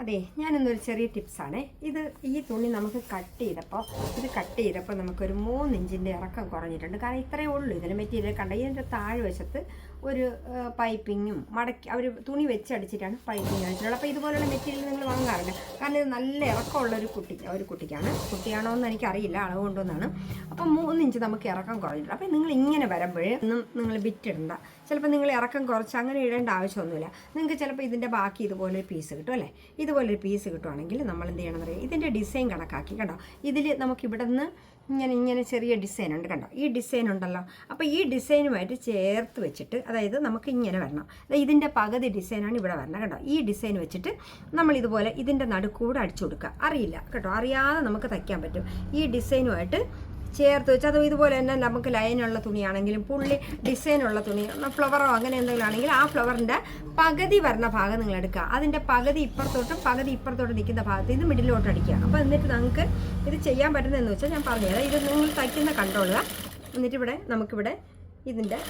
അതെ ഞാനിന്നൊരു ചെറിയ ടിപ്സാണ്. ഇത് ഈ തുണി നമുക്ക് കട്ട് ചെയ്തപ്പോൾ ഇത് കട്ട് ചെയ്തപ്പോൾ നമുക്കൊരു മൂന്നിഞ്ചിന്റെ ഇറക്കം കുറഞ്ഞിട്ടുണ്ട്. കാരണം ഇത്രയേ ഉള്ളൂ. ഇതിന് മെറ്റീരിയൽ കണ്ട? ഇതിന്റെ താഴ്വശത്ത് ഒരു പൈപ്പിങ്ങും മടക്കി അവർ തുണി വെച്ചടിച്ചിട്ടാണ് പൈപ്പിങ് അടിച്ചിട്ടുള്ളത് അപ്പോൾ ഇതുപോലുള്ള മെറ്റീരിയൽ നിങ്ങൾ വാങ്ങാറില്ല. കാരണം ഇത് നല്ല ഇറക്കമുള്ള ഒരു കുട്ടി ഒരു കുട്ടിക്കാണ്. കുട്ടിയാണോ എന്ന് എനിക്കറിയില്ല അളവ് കൊണ്ടുവന്നാണ് അപ്പം മൂന്ന് ഇഞ്ച് നമുക്ക് ഇറക്കം കുറഞ്ഞിട്ടുണ്ട് അപ്പോൾ നിങ്ങൾ ഇങ്ങനെ വരുമ്പോഴേ ഒന്നും നിങ്ങൾ ബിറ്റിടണ്ട ചിലപ്പോൾ നിങ്ങൾ ഇറക്കം കുറച്ച് അങ്ങനെ ഇടേണ്ട ആവശ്യമൊന്നുമില്ല. നിങ്ങൾക്ക് ചിലപ്പോൾ ഇതിന്റെ ബാക്കി ഇതുപോലെ ഒരു പീസ് കിട്ടും അല്ലേ? ഇതുപോലെ ഒരു പീസ് കിട്ടുവാണെങ്കിൽ നമ്മൾ എന്ത് ചെയ്യണം എന്നറിയാം ഇതിന്റെ ഡിസൈൻ കണക്കാക്കി. കണ്ടോ? ഇതിൽ നമുക്ക് ഇവിടെ നിന്ന് ഇങ്ങനെ ഇങ്ങനെ ചെറിയ ഡിസൈൻ ഉണ്ട് കണ്ടോ? ഈ ഡിസൈൻ ഉണ്ടല്ലോ. അപ്പോൾ ഈ ഡിസൈനുമായിട്ട് ചേർത്ത് വെച്ചിട്ട് അതായത് നമുക്ക് ഇങ്ങനെ വരണം. ഇതിന്റെ പകുതി ഡിസൈനാണ് ഇവിടെ വരണം കേട്ടോ ഈ ഡിസൈൻ വെച്ചിട്ട് നമ്മൾ ഇതുപോലെ ഇതിന്റെ നടുക്കൂടെ അടിച്ചു കൊടുക്കുക. അറിയില്ല. കേട്ടോ അറിയാതെ നമുക്ക് തയ്ക്കാൻ പറ്റും. ഈ ഡിസൈനുമായിട്ട് ചേർത്ത് വെച്ച് അത് ഇതുപോലെ തന്നെ നമുക്ക് ലൈനുള്ള തുണിയാണെങ്കിലും പുള്ളി ഡിസൈനുള്ള തുണി ഫ്ലവറോ അങ്ങനെ എന്തെങ്കിലും ആണെങ്കിൽ ആ ഫ്ലവറിന്റെ പകുതി വരുന്ന ഭാഗം നിങ്ങൾ എടുക്കുക. അതിന്റെ പകുതി ഇപ്പുറത്തോട്ടും പകുതി ഇപ്പുറത്തോട്ടും നിൽക്കുന്ന ഭാഗത്ത് ഇത് മിഡിലോട്ട് അടിക്കുക. അപ്പോൾ എന്നിട്ട് നമുക്ക് ഇത് ചെയ്യാൻ പറ്റുന്നതെന്ന് വെച്ചാൽ ഞാൻ പറഞ്ഞു തരാം. ഇത് നിങ്ങൾ തയ്ക്കുന്ന കണ്ടോളുക എന്നിട്ട് ഇവിടെ നമുക്കിവിടെ ഇതിന്റെ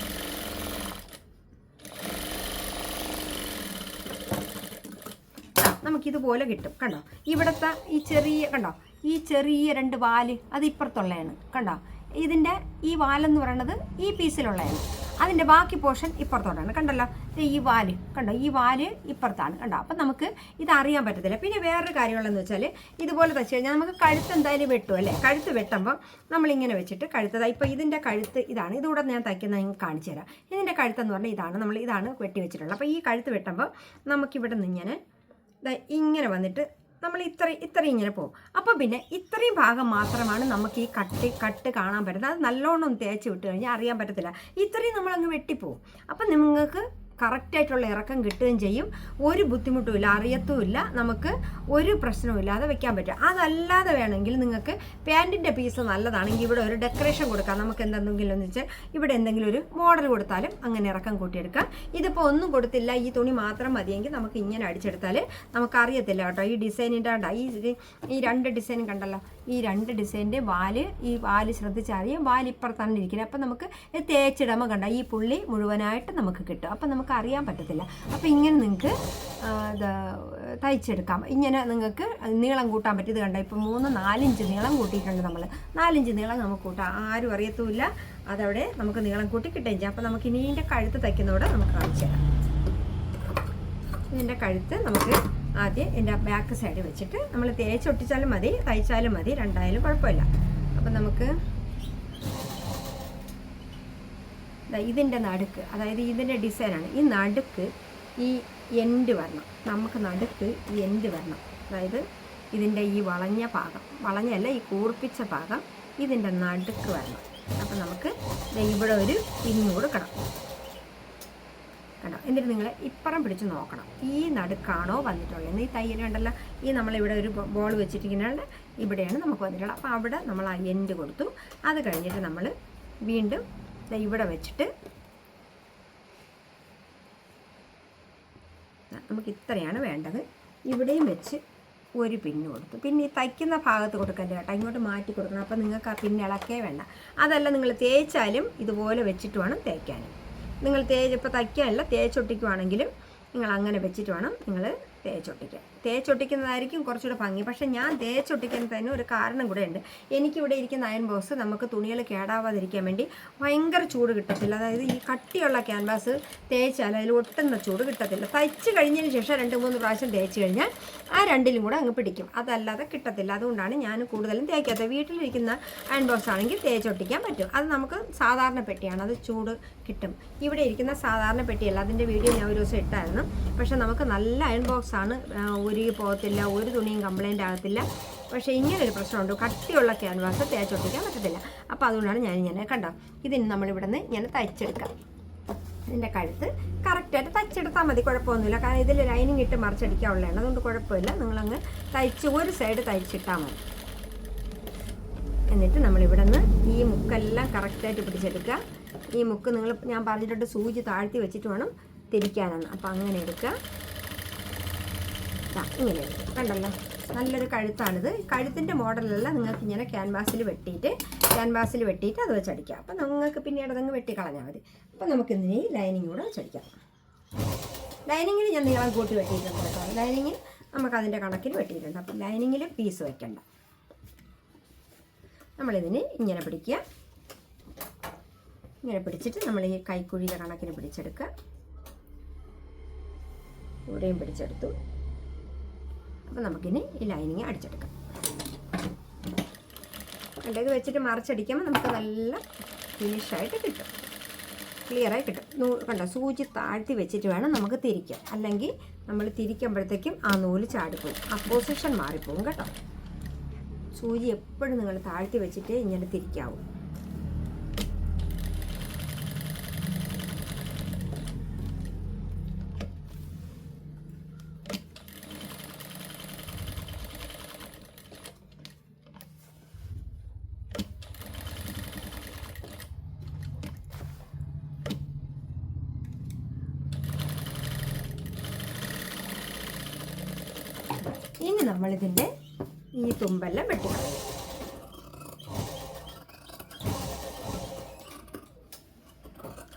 നമുക്കിതുപോലെ കിട്ടും. കണ്ടോ? ഇവിടുത്തെ ഈ ചെറിയ കണ്ടോ? ഈ ചെറിയ രണ്ട് വാൽ അത് ഇപ്പുറത്തുള്ളതാണ്. കണ്ടോ? ഇതിന്റെ ഈ വാലെന്ന് പറയുന്നത് ഈ പീസിലുള്ളതാണ്. അതിന്റെ ബാക്കി പോർഷൻ ഇപ്പുറത്തോട്ടാണ്. കണ്ടല്ലോ? ഈ വാൽ. കണ്ടോ? ഈ വാൽ ഇപ്പുറത്താണ്. കണ്ടോ? അപ്പം നമുക്ക് ഇത് അറിയാൻ പറ്റത്തില്ല. പിന്നെ വേറൊരു കാര്യമുള്ളതെന്ന് വെച്ചാൽ ഇതുപോലെ തച്ച് കഴിഞ്ഞാൽ നമുക്ക് കഴുത്ത് എന്തായാലും വെട്ടും അല്ലേ? കഴുത്ത് വെട്ടുമ്പോൾ നമ്മളിങ്ങനെ വെച്ചിട്ട് കഴുത്ത് ഇപ്പോൾ ഇതിന്റെ കഴുത്ത് ഇതാണ്. ഇതുകൂടെ ഞാൻ തയ്ക്കുന്ന കാണിച്ചു തരാം. ഇതിന്റെ കഴുത്തെന്ന് പറഞ്ഞാൽ ഇതാണ്. നമ്മൾ ഇതാണ് വെട്ടി വെച്ചിട്ടുള്ളത്. അപ്പോൾ ഈ കഴുത്ത് വെട്ടുമ്പോൾ നമുക്കിവിടെ നിന്ന് ഇങ്ങനെ ഇങ്ങനെ വന്നിട്ട് നമ്മൾ ഇത്ര ഇത്രയും ഇങ്ങനെ പോകും. അപ്പോൾ പിന്നെ ഇത്രയും ഭാഗം മാത്രമാണ് നമുക്ക് ഈ കട്ട് കട്ട് കാണാൻ പറ്റുന്നത്. അത് നല്ലോണം തേച്ച് വിട്ട് കഴിഞ്ഞാൽ അറിയാൻ പറ്റത്തില്ല. ഇത്രയും നമ്മളങ്ങ് വെട്ടിപ്പോവും. അപ്പം നിങ്ങൾക്ക് കറക്റ്റായിട്ടുള്ള ഇറക്കം കിട്ടുകയും ചെയ്യും. ഒരു ബുദ്ധിമുട്ടുമില്ല അറിയത്തുമില്ല നമുക്ക് ഒരു പ്രശ്നവുമില്ലാതെ വെക്കാൻ പറ്റും. അതല്ലാതെ വേണമെങ്കിൽ നിങ്ങൾക്ക് പാന്റിന്റെ പീസ് നല്ലതാണെങ്കിൽ ഇവിടെ ഒരു ഡെക്കറേഷൻ കൊടുക്കാം. നമുക്ക് എന്തെങ്കിലും എന്ന് വെച്ചാൽ ഇവിടെ എന്തെങ്കിലും ഒരു മോഡൽ കൊടുത്താലും അങ്ങനെ ഇറക്കം കൂട്ടിയെടുക്കാം. ഇതിപ്പോൾ ഒന്നും കൊടുത്തില്ല. ഈ തുണി മാത്രം മതിയെങ്കിൽ നമുക്ക് ഇങ്ങനെ അടിച്ചെടുത്താൽ നമുക്ക് അറിയത്തില്ല കേട്ടോ. ഈ ഡിസൈനിന്റെ ഈ ഈ രണ്ട് ഡിസൈനും കണ്ടല്ലോ. ഈ രണ്ട് ഡിസൈന്റെ വാൽ ഈ വാൽ ശ്രദ്ധിച്ചറിയാം വാൽ ഇപ്പുറത്താണ് ഇരിക്കുന്നത്. അപ്പം നമുക്ക് തേച്ചിടമ കണ്ട? ഈ പുള്ളി മുഴുവനായിട്ട് നമുക്ക് കിട്ടും. അപ്പം നമുക്ക് അറിയാൻ പറ്റത്തില്ല. അപ്പം ഇങ്ങനെ നിങ്ങൾക്ക് തയ്ച്ചെടുക്കാം. ഇങ്ങനെ നിങ്ങൾക്ക് നീളം കൂട്ടാൻ പറ്റിയത് കണ്ട? ഇപ്പം മൂന്ന് നാലിഞ്ച് നീളം കൂട്ടിയിട്ടുണ്ട് നമ്മൾ നാലിഞ്ച് നീളം നമുക്ക് കൂട്ടാം. ആരും അറിയത്തുമില്ല. അതവിടെ നമുക്ക് നീളം കൂട്ടി കിട്ടുകയും ചെയ്യാം. അപ്പം നമുക്ക് ഇനി കഴുത്ത് തയ്ക്കുന്നതോടെ നമുക്ക് കാണിച്ചു തരാം. ഇതിന്റെ കഴുത്ത് നമുക്ക് ആദ്യം എന്റെ ബാക്ക് സൈഡ് വെച്ചിട്ട് നമ്മൾ തേച്ചൊട്ടിച്ചാലും മതി തയ്ച്ചാലും മതി രണ്ടായാലും കുഴപ്പമില്ല. അപ്പം നമുക്ക് ഇതിന്റെ നടുക്ക് അതായത് ഇതിന്റെ ഡിസൈനാണ് ഈ നടുക്ക് ഈ എൻഡ് വരണം. നമുക്ക് നടുക്ക് ഈ എൻഡ് വരണം. അതായത് ഇതിന്റെ ഈ വളഞ്ഞ ഭാഗം വളഞ്ഞല്ല ഈ കൂർപ്പിച്ച ഭാഗം ഇതിന്റെ നടുക്ക് വരണം. അപ്പം നമുക്ക് ഇവിടെ ഒരു പിന്നോട് കൊടുക്കണം കണ്ടോ? എന്നിട്ട് നിങ്ങൾ ഇപ്പുറം പിടിച്ച് നോക്കണം. ഈ നടുക്കാണോ വന്നിട്ടുള്ളത്? ഈ തയ്യൽ കണ്ടല്ലോ? ഈ നമ്മളിവിടെ ഒരു ബോൾ വെച്ചിരിക്കുന്നുണ്ട് ഇവിടെയാണ് നമുക്ക് വന്നിട്ടുള്ളത്. അപ്പോൾ അവിടെ നമ്മൾ ആ എൻഡ് കൊടുത്തു. അത് കഴിഞ്ഞിട്ട് നമ്മൾ വീണ്ടും ഇവിടെ വെച്ചിട്ട് നമുക്ക് ഇത്രയാണ് വേണ്ടത്. ഇവിടെയും വെച്ച് ഒരു പിന്ന് കൊടുത്തു. പിന്നെ ഈ തയ്ക്കുന്ന ഭാഗത്ത് കൊടുക്കണ്ട കേട്ടോ? ഇങ്ങോട്ട് മാറ്റി കൊടുക്കണം. അപ്പോൾ നിങ്ങൾക്ക് ആ പിന്നിളക്കേ വേണ്ട. അതല്ല നിങ്ങൾ തേച്ചാലും ഇതുപോലെ വെച്ചിട്ട് വേണം തേക്കാനും. നിങ്ങൾ തേജ് ഇപ്പോൾ തയ്ക്കാനല്ല തേച്ചൊട്ടിക്കുവാണെങ്കിലും നിങ്ങൾ അങ്ങനെ വെച്ചിട്ട് വേണം നിങ്ങൾ തേച്ചൊട്ടിക്കാൻ തേച്ചൊട്ടിക്കുന്നതായിരിക്കും കുറച്ചുകൂടെ ഭംഗി. പക്ഷേ ഞാൻ തേച്ചൊട്ടിക്കുന്നതിന് ഒരു കാരണം കൂടെ ഉണ്ട് എനിക്കിവിടെ ഇരിക്കുന്ന അയൺ ബോക്സ് നമുക്ക് തുണികൾ കേടാവാതിരിക്കാൻ വേണ്ടി ഭയങ്കര ചൂട് കിട്ടത്തില്ല. അതായത് ഈ കട്ടിയുള്ള ക്യാൻവാസ് തേച്ചാൽ അതിൽ ഒട്ടുന്ന ചൂട് കിട്ടത്തില്ല. തയ്ച്ച് കഴിഞ്ഞതിന് ശേഷം രണ്ട് മൂന്ന് പ്രാവശ്യം തേച്ച് കഴിഞ്ഞാൽ ആ രണ്ടിലും കൂടെ അങ്ങ് പിടിക്കും. അതല്ലാതെ കിട്ടത്തില്ല. അതുകൊണ്ടാണ് ഞാൻ കൂടുതലും തേക്കാത്തത്. വീട്ടിലിരിക്കുന്ന അയൺ ബോക്സ് ആണെങ്കിൽ തേച്ചൊട്ടിക്കാൻ പറ്റും. അത് നമുക്ക് സാധാരണ പെട്ടിയാണ്. അത് ചൂട് കിട്ടും. ഇവിടെ ഇരിക്കുന്ന സാധാരണ പെട്ടിയല്ല. അതിന്റെ വീഡിയോ ഞാൻ ഒരു ദിവസം ഇട്ടായിരുന്നു. പക്ഷേ നമുക്ക് നല്ല അയൺ ബോക്സ് ആണ്. ഉരുകി പോകത്തില്ല ഒരു തുണിയും കംപ്ലൈന്റ് ആകത്തില്ല. പക്ഷേ ഇങ്ങനൊരു പ്രശ്നമുണ്ട്. കട്ടിയുള്ള ക്യാൻവാസ് തേച്ചൊട്ടിക്കാൻ പറ്റത്തില്ല. അപ്പോൾ അതുകൊണ്ടാണ് ഞാൻ ഇങ്ങനെ കണ്ടോ ഇതിന് നമ്മളിവിടെ നിന്ന് ഇങ്ങനെ തയ്ച്ചെടുക്കാം. ഇതിന്റെ കഴുത്ത് കറക്റ്റായിട്ട് തയ്ച്ചെടുത്താൽ മതി കുഴപ്പമൊന്നുമില്ല. കാരണം ഇതിൽ ലൈനിങ് ഇട്ട് മറിച്ചടിക്കാനുള്ളതാണ് അതുകൊണ്ട് കുഴപ്പമില്ല. നിങ്ങളങ്ങ് തയ്ച്ച് ഒരു സൈഡ് തയ്ച്ചിട്ടാൽ മതി. എന്നിട്ട് നമ്മളിവിടെ നിന്ന് ഈ മുക്കെല്ലാം കറക്റ്റായിട്ട് പിടിച്ചെടുക്കുക. ഈ മുക്ക് നിങ്ങൾ ഞാൻ പറഞ്ഞിട്ടുണ്ട് സൂചി താഴ്ത്തി വെച്ചിട്ട് വേണം തിരിക്കാനാണ് അപ്പോൾ അങ്ങനെ എടുക്കുക. ഇങ്ങനെ കണ്ടല്ലോ? നല്ലൊരു കഴുത്താണിത്. കഴുത്തിന്റെ മോഡലല്ല നിങ്ങൾക്ക് ഇങ്ങനെ ക്യാൻവാസിൽ വെട്ടിയിട്ട് ക്യാൻവാസിൽ വെട്ടിയിട്ട് അത് വെച്ചടിക്കാം അപ്പം നിങ്ങൾക്ക് പിന്നീട് അതങ്ങ് വെട്ടിക്കളഞ്ഞാൽ മതി. അപ്പം നമുക്ക് ഇനി ലൈനിങ് കൂടെ വെച്ചടിക്കാം ലൈനിങ്ങിൽ ഞാൻ നീളം കൂട്ടി വെട്ടിയിട്ടുണ്ട് കേട്ടോ. ലൈനിങ് നമുക്കതിന്റെ കണക്കിന് വെട്ടിയിട്ടുണ്ട്. അപ്പം ലൈനിങ്ങിൽ പീസ് വെക്കണ്ട. നമ്മളിതിന് ഇങ്ങനെ പിടിക്കുക. ഇങ്ങനെ പിടിച്ചിട്ട് നമ്മൾ ഈ കൈക്കുഴിയുടെ കണക്കിന് പിടിച്ചെടുക്കുക. ഇവിടെയും പിടിച്ചെടുത്തു. അപ്പോൾ നമുക്കിനി ഈ ലൈനിങ് അടിച്ചെടുക്കാം. കണ്ടോ വെച്ചിട്ട് മറിച്ചടിക്കുമ്പോൾ നമുക്ക് നല്ല ഫിനിഷായിട്ട് കിട്ടും. ക്ലിയറായി കിട്ടും. നൂ കണ്ടോ സൂചി താഴ്ത്തി വെച്ചിട്ട് വേണം നമുക്ക് തിരിക്കാം. അല്ലെങ്കിൽ നമ്മൾ തിരിക്കുമ്പോഴത്തേക്കും ആ നൂൽ ചാടിപ്പോകും ആ പൊസിഷൻ മാറിപ്പോകും കേട്ടോ. സൂചി എപ്പോഴും നിങ്ങൾ താഴ്ത്തി വെച്ചിട്ട് ഇങ്ങനെ തിരിക്കാവൂ ഇനി നമ്മളിതിന്റെ ഈ തുമ്പെല്ലാം വെട്ടിക്കളയും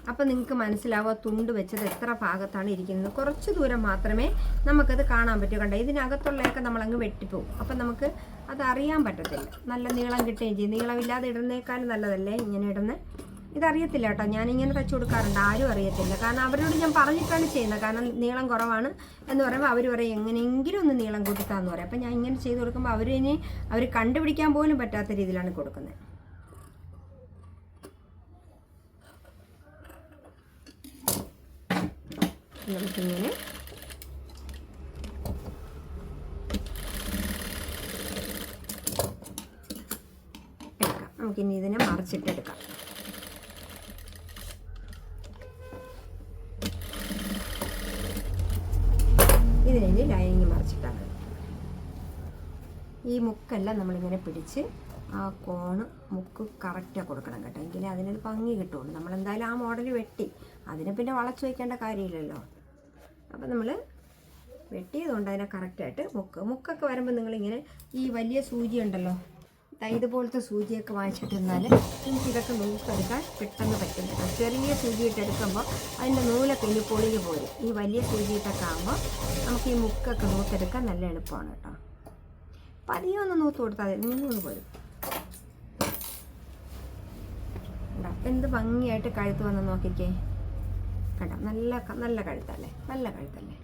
അപ്പം നിങ്ങൾക്ക് മനസ്സിലാവുക തുണ്ട് വെച്ചത് എത്ര ഭാഗത്താണ് ഇരിക്കുന്നത്? കുറച്ച് ദൂരം മാത്രമേ നമുക്കത് കാണാൻ പറ്റൂ. കണ്ടോ ഇതിനകത്തുള്ളതൊക്കെ നമ്മളങ്ങ് വെട്ടിപ്പോവും. അപ്പം നമുക്ക് അത് അറിയാൻ പറ്റത്തില്ല. നല്ല നീളം കിട്ടുകയും ചെയ്യും. നീളമില്ലാതെ ഇടുന്നേക്കാൾ നല്ലതല്ലേ ഇങ്ങനെ ഇടുന്നത്? ഇതറിയത്തില്ല കേട്ടോ. ഞാനിങ്ങനെ തച്ചു കൊടുക്കാറുണ്ട്. ആരും അറിയത്തില്ല. കാരണം അവരോട് ഞാൻ പറഞ്ഞിട്ടാണ് ചെയ്യുന്നത്. കാരണം നീളം കുറവാണ് എന്ന് പറയുമ്പോൾ അവർ പറയും എങ്ങനെയെങ്കിലും ഒന്ന് നീളം കൂട്ടിത്താന്ന് പറയും. അപ്പം ഞാൻ ഇങ്ങനെ ചെയ്ത് കൊടുക്കുമ്പോൾ അവർ ഇനി അവർ കണ്ടുപിടിക്കാൻ പോലും പറ്റാത്ത രീതിയിലാണ് കൊടുക്കുന്നത്. നമുക്കിങ്ങനെ നമുക്കിനി ഇതിനെ മറിച്ചിട്ടെടുക്കാം ഇതിനെ ലൈനിങ് മറിച്ചിട്ടാണ് ഈ മുക്കെല്ലാം നമ്മളിങ്ങനെ പിടിച്ച് ആ കോണ് മുക്ക് കറക്റ്റാണ് കൊടുക്കണം കേട്ടോ. എങ്കിലേ അതിനൊരു ഭംഗി കിട്ടുള്ളൂ. നമ്മളെന്തായാലും ആ മോഡൽ വെട്ടി. അതിനെ പിന്നെ വളച്ചു വയ്ക്കേണ്ട കാര്യമില്ലല്ലോ. അപ്പം നമ്മൾ വെട്ടിയതുകൊണ്ട് അതിനെ കറക്റ്റായിട്ട് മുക്ക്. മുക്കൊക്കെ വരുമ്പോൾ നിങ്ങളിങ്ങനെ ഈ വലിയ സൂചി ഉണ്ടല്ലോ. ഇതുപോലത്തെ സൂചിയൊക്കെ വാങ്ങിച്ചിട്ടിരുന്നാൽ നിങ്ങൾക്ക് ഇതൊക്കെ നൂക്കെടുക്കാൻ പെട്ടെന്ന് പറ്റും ചെറിയ സൂചി ഇട്ടെടുക്കുമ്പോൾ അതിന്റെ നൂലൊക്കെ ഇനി പൊളിഞ്ഞു പോരും. ഈ വലിയ സൂചി ഇട്ടൊക്കെ ആകുമ്പോൾ നമുക്ക് ഈ മുക്കൊക്കെ നൂക്കെടുക്കാൻ നല്ല എളുപ്പമാണ് കേട്ടോ. പതിയെ ഒന്ന് നൂത്ത് കൊടുത്താൽ മതി നിന്ന് എന്ത് ഭംഗിയായിട്ട് കഴുത്ത് വന്ന് നോക്കിക്കേ. കണ്ടോ? നല്ല നല്ല കഴുത്തല്ലേ? നല്ല കഴുത്തല്ലേ?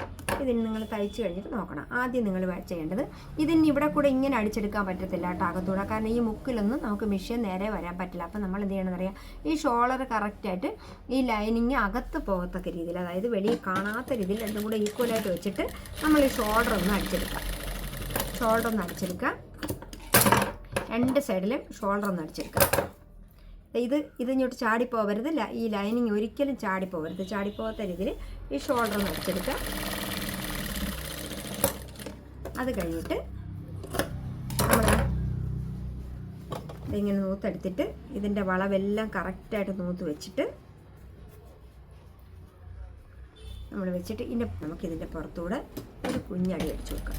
ഇതിന് നിങ്ങൾ തയ്ച്ച് കഴിഞ്ഞിട്ട് നോക്കണം. ആദ്യം നിങ്ങൾ ചെയ്യേണ്ടത് ഇതിന് ഇവിടെ കൂടെ ഇങ്ങനെ അടിച്ചെടുക്കാൻ പറ്റത്തില്ല കേട്ടോ അകത്തൂടെ. കാരണം ഈ മുക്കിലൊന്നും നമുക്ക് മെഷീൻ നേരെ വരാൻ പറ്റില്ല. അപ്പം നമ്മൾ എന്ത് ചെയ്യണമെന്ന് അറിയാം? ഈ ഷോളർ കറക്റ്റായിട്ട് ഈ ലൈനിങ് അകത്ത് പോകത്തക്ക രീതിയിൽ അതായത് വെളിയിൽ കാണാത്ത രീതിയിൽ രണ്ടും കൂടെ ഈക്വലായിട്ട് വെച്ചിട്ട് നമ്മൾ ഈ ഷോൾഡർ ഒന്ന് അടിച്ചെടുക്കാം. ഷോൾഡർ ഒന്ന് അടിച്ചെടുക്കാം രണ്ട് സൈഡിലും ഷോൾഡർ ഒന്ന് അടിച്ചെടുക്കാം ഇത് ഇത് ഇങ്ങോട്ട് ചാടിപ്പോവരുത്. ഈ ലൈനിങ് ഒരിക്കലും ചാടിപ്പോവരുത്. ചാടിപ്പോവാത്ത രീതിയിൽ ഈ ഷോൾഡർ ഒന്ന് അടിച്ചെടുക്കാം അത് കഴിഞ്ഞിട്ട് നമ്മൾ ഇങ്ങനെ നൂത്തെടുത്തിട്ട് ഇതിന്റെ വളവെല്ലാം കറക്റ്റായിട്ട് നൂത്ത് വെച്ചിട്ട് നമ്മൾ വെച്ചിട്ട് ഇതിന്റെ നമുക്കിതിന്റെ പുറത്തൂടെ ഒരു കുഞ്ഞടി അടിച്ചു കൊടുക്കാം.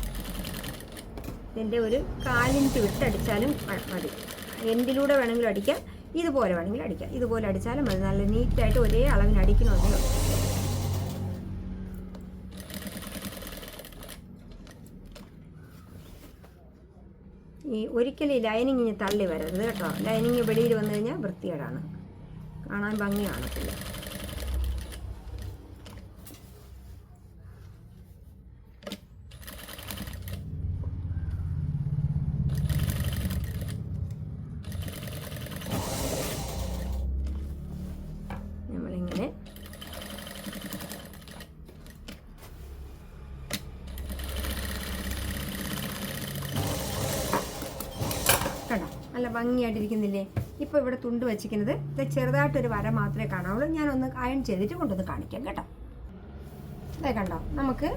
ഇതിന്റെ ഒരു കാലിഞ്ച് വിട്ടടിച്ചാലും മതി. എന്തിലൂടെ വേണമെങ്കിലും അടിക്കാം. ഇതുപോലെ വേണമെങ്കിലും അടിക്കാം. ഇതുപോലെ അടിച്ചാലും മതി. നല്ല നീറ്റായിട്ട് ഒരേ അളവിന് അടിക്കണമെന്നേ ഈ ഒരിക്കലും ഈ ലൈനിങ് ഇനി തള്ളി വരരുത് കേട്ടോ. ലൈനിങ് വെളിയിൽ വന്നു കഴിഞ്ഞാൽ വൃത്തികേടാണ്. കാണാൻ ഭംഗി കാണത്തില്ല നമ്മളിങ്ങനെ കണ്ടോ നല്ല ഭംഗിയായിട്ടിരിക്കുന്നില്ലേ? ഇപ്പോൾ ഇവിടെ തുണ്ട് വെച്ചിരിക്കുന്നത്. ഇത് ചെറുതായിട്ടൊരു വര മാത്രമേ കാണാവുള്ളൂ. ഞാനൊന്ന് അയൺ ചെയ്തിട്ട് കൊണ്ടുവന്ന് കാണിക്കാം കേട്ടോ. അതെ കണ്ടോ? നമുക്ക്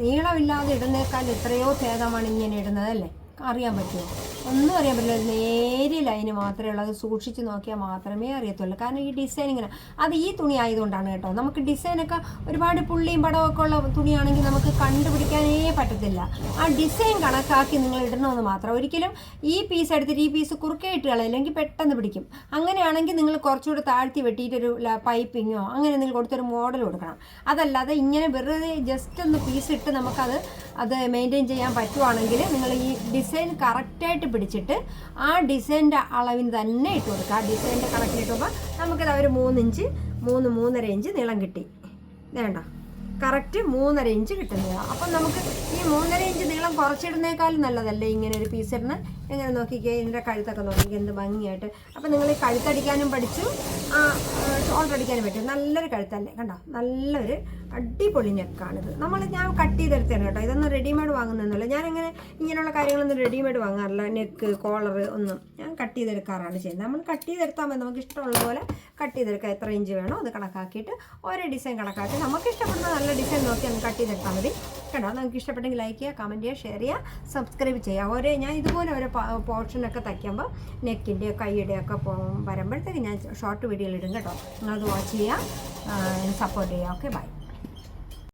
നീളമില്ലാതെ ഇടുന്നേക്കാൾ എത്രയോ ഭേദമാണ് ഇങ്ങനെ ഇടുന്നത് അല്ലേ? അറിയാൻ പറ്റുമോ? ഒന്നും അറിയാൻ പറ്റില്ല. നേരെ ലൈന് മാത്രമേ ഉള്ളൂ. അത് സൂക്ഷിച്ച് നോക്കിയാൽ മാത്രമേ അറിയത്തുള്ളൂ. കാരണം ഈ ഡിസൈൻ ഇങ്ങനെ. അത് ഈ തുണി ആയതുകൊണ്ടാണ് കേട്ടോ. നമുക്ക് ഡിസൈനൊക്കെ ഒരുപാട് പുള്ളിയും പടമൊക്കെ ഉള്ള തുണിയാണെങ്കിൽ നമുക്ക് കണ്ടുപിടിക്കാനേ പറ്റത്തില്ല. ആ ഡിസൈൻ കണക്കാക്കി നിങ്ങൾ ഇടണമെന്ന് മാത്രം. ഒരിക്കലും ഈ പീസ് എടുത്തിട്ട് ഈ പീസ് കുറുക്കെ ഇട്ട് കളയില്ലെങ്കിൽ പെട്ടെന്ന് പിടിക്കും. അങ്ങനെയാണെങ്കിൽ നിങ്ങൾ കുറച്ചുകൂടെ താഴ്ത്തി വെട്ടിയിട്ടൊരു പൈപ്പിങ്ങോ അങ്ങനെ നിങ്ങൾ കൊടുത്തൊരു മോഡൽ കൊടുക്കണം. അതല്ലാതെ ഇങ്ങനെ വെറുതെ ജസ്റ്റ് ഒന്ന് പീസ് ഇട്ട് നമുക്കത് അത് മെയിന്റെയിൻ ചെയ്യാൻ പറ്റുവാണെങ്കിൽ നിങ്ങൾ ഈ ഡിസൈൻ കറക്റ്റായിട്ട് പിടിച്ചിട്ട് ആ ഡിസൈന്റെ അളവിന് തന്നെ ഇട്ട് കൊടുക്കുക. ആ ഡിസൈന്റെ കണക്കിന് ഇട്ടുമ്പോൾ നമുക്കത് ഒരു മൂന്നിഞ്ച് മൂന്ന് മൂന്നര ഇഞ്ച് നീളം കിട്ടി. വേണ്ട കറക്റ്റ് മൂന്നര ഇഞ്ച് കിട്ടുന്നത്. അപ്പം നമുക്ക് ഈ മൂന്നര ഇഞ്ച് നീളം കുറച്ചിടുന്നേക്കാളും നല്ലതല്ലേ ഇങ്ങനെ ഒരു പീസ് ഇടുന്ന? എങ്ങനെ നോക്കിക്കേ? ഇതിന്റെ കഴുത്തൊക്കെ നോക്കിക്കേ എന്ത് ഭംഗിയായിട്ട്. അപ്പം നിങ്ങൾ കഴുത്തടിക്കാനും പഠിച്ചു. ആ അടിക്കാനും പറ്റും. നല്ലൊരു കഴുത്തല്ലേ? കണ്ടോ? നല്ലൊരു അടിപൊളി നെക്കാണിത്. നമ്മൾ ഞാൻ കട്ട് ചെയ്തെടുത്തതാണ് കേട്ടോ. ഇതൊന്നും റെഡിമെയ്ഡ് വാങ്ങുന്നതല്ല ഞാനിങ്ങനെ ഇങ്ങനെയുള്ള കാര്യങ്ങളൊന്നും റെഡിമെയ്ഡ് വാങ്ങാറില്ല. നെക്ക് കോളർ ഒന്നും. ഞാൻ കട്ട് ചെയ്തെടുക്കാറാണ് ചെയ്യുന്നത്. നമ്മൾ കട്ട് ചെയ്തെടുത്താൽ മതി. നമുക്ക് ഇഷ്ടമുള്ള പോലെ കട്ട് ചെയ്തെടുക്കാം. എത്ര ഇഞ്ച് വേണോ അത് കണക്കാക്കിയിട്ട് ഓരോ ഡിസൈൻ കണക്കാക്കി. നമുക്ക് ഇഷ്ടപ്പെടുന്ന നല്ല ഡിസൈൻ നോക്കി ഒന്ന് കട്ട് ചെയ്തെടുത്താൽ മതി. കേട്ടോ നിങ്ങൾക്ക് ഇഷ്ടപ്പെട്ടെങ്കിൽ ലൈക്ക് ചെയ്യുക കമന്റ് ചെയ്യുക ഷെയർ ചെയ്യുക സബ്സ്ക്രൈബ് ചെയ്യുക. ഓരോ ഞാൻ ഇതുപോലെ ഓരോ പോർഷനൊക്കെ തയ്ക്കുമ്പോൾ നെക്കിന്റെ കൈയുടെ ഒക്കെ വരുമ്പോഴത്തേക്ക് ഞാൻ ഷോർട്ട് വീഡിയോയിൽ ഇടും കേട്ടോ. നിങ്ങളത് വാച്ച് ചെയ്യുക സപ്പോർട്ട് ചെയ്യുക. Okay bye